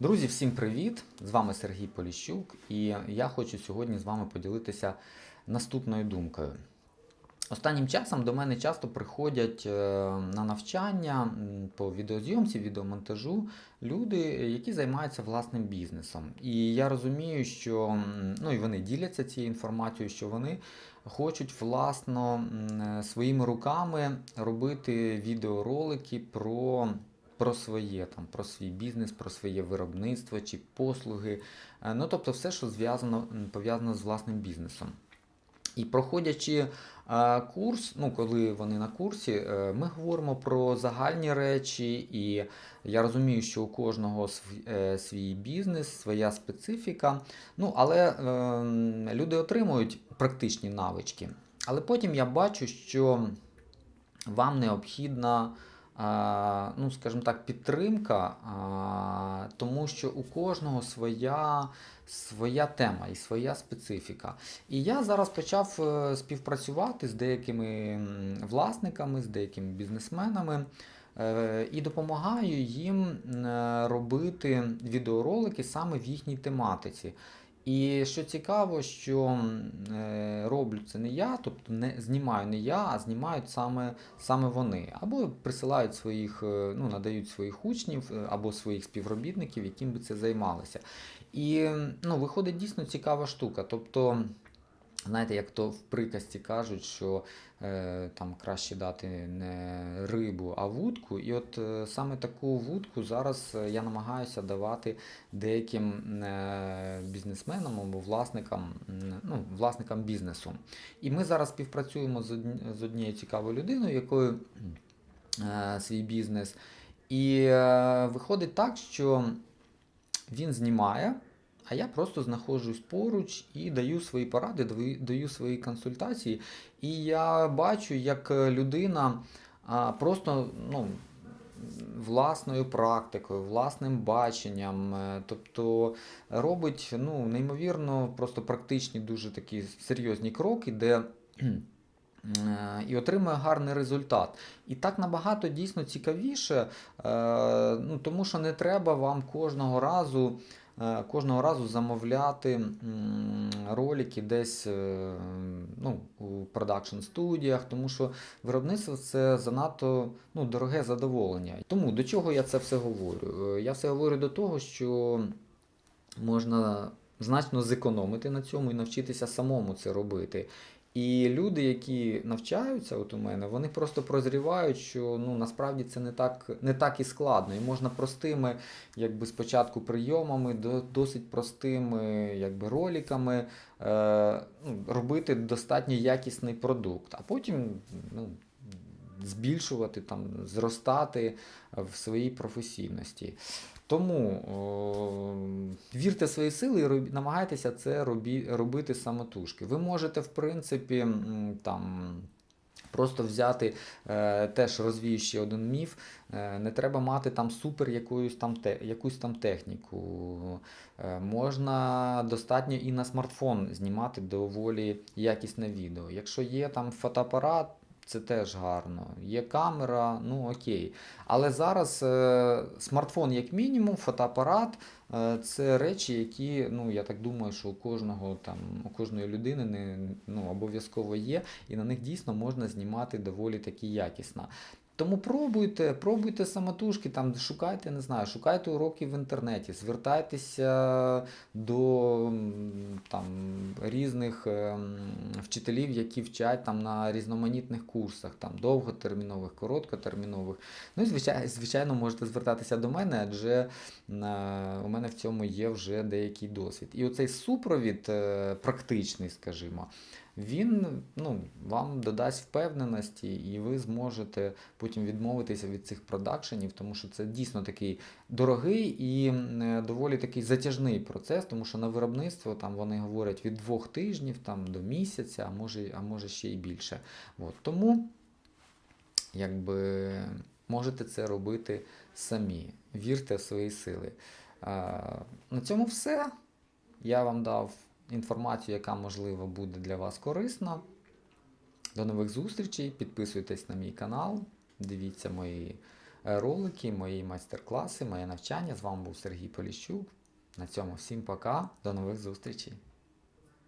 Друзі, всім привіт! З вами Сергій Поліщук, і я хочу сьогодні з вами поділитися наступною думкою. Останнім часом до мене часто приходять е, на навчання по відеозйомці, відеомонтажу люди, які займаються власним бізнесом. І я розумію, що ну, і вони діляться цією інформацією, що вони хочуть власно е, своїми руками робити відеоролики про про своє, там, про свій бізнес, про своє виробництво чи послуги. Е, Ну, тобто все, що зв'язано, пов'язано з власним бізнесом. І проходячи е, курс, ну коли вони на курсі, е, ми говоримо про загальні речі, і я розумію, що у кожного св- свій бізнес, своя специфіка. Ну, але е, люди отримують практичні навички. Але потім я бачу, що вам необхідна, ну, скажімо так, підтримка, тому що у кожного своя, своя тема і своя специфіка. І я зараз почав е, співпрацювати з деякими власниками, з деякими бізнесменами. е, І допомагаю їм е, робити відеоролики саме в їхній тематиці. І що цікаво, що е, роблю це не я, тобто не знімаю не я, а знімають саме, саме вони. Або присилають своїх, е, ну, надають своїх учнів е, або своїх співробітників, яким би це займалося. І ну, виходить дійсно цікава штука. Тобто, знаєте, як то в приказці кажуть, що е, там краще дати не рибу, а вудку. І от е, саме таку вудку зараз е, я намагаюся давати деяким е, бізнесменам або власникам, ну, власникам бізнесу. І ми зараз співпрацюємо з однією цікавою людиною, якою е, свій бізнес. І е, виходить так, що він знімає, а я просто знаходжусь поруч і даю свої поради, даю- свої консультації. І я бачу, як е, людина просто ну, власною практикою, власним баченням, е, тобто робить ну, неймовірно просто практичні, дуже такі серйозні кроки, де. е, І отримує гарний результат. І так набагато дійсно цікавіше, ну, тому що не треба вам кожного разу, кожного разу замовляти ролики десь е, ну, у продакшн студіях, тому що виробництво це занадто ну, дороге задоволення. Тому до чого я це все говорю? Е, Я все говорю до того, що можна значно зекономити на цьому і навчитися самому це робити. І люди, які навчаються от у мене, вони просто прозрівають, що ну насправді це не так, не так і складно. І можна простими, якби спочатку прийомами, до, досить простими якби, роликами е, ну, робити достатньо якісний продукт, а потім ну, збільшувати, там, зростати в своїй професійності. Тому о, вірте свої сили і роб- намагайтеся це робі, робити самотужки. Ви можете, в принципі, там. Просто взяти е, теж розвію один міф. Е, не треба мати там супер якоюсь там те, якусь там техніку. Е, можна достатньо і на смартфон знімати доволі якісне відео. Якщо є там фотоапарат, це теж гарно. Є камера, ну окей. Але зараз е, смартфон, як мінімум, фотоапарат е, це речі, які, ну я так думаю, що у кожного там, у кожної людини не, ну, обов'язково є, і на них дійсно можна знімати доволі таки якісно. Тому пробуйте, пробуйте самотужки, там шукайте, не знаю, шукайте уроки в інтернеті, звертайтеся до там, різних ем, вчителів, які вчать там на різноманітних курсах, там довготермінових, короткотермінових. Ну і звичайно, звичайно, можете звертатися до мене, адже е, у мене в цьому є вже деякий досвід. І оцей супровід е, практичний, скажімо, він ну, вам додасть впевненості, і ви зможете потім відмовитися від цих продакшенів, тому що це дійсно такий дорогий і е, доволі такий затяжний процес, тому що на виробництво там вони говорять від двох тижнів там, до місяця, а може, а може ще й більше. От. Тому якби, можете це робити самі. Вірте в свої сили. На цьому все. Я вам дав інформацію, яка можливо буде для вас корисна. До нових зустрічей. Підписуйтесь на мій канал, дивіться мої е, ролики, мої майстер-класи, моє навчання. З вами був Сергій Поліщук. На цьому всім пока, до нових зустрічей.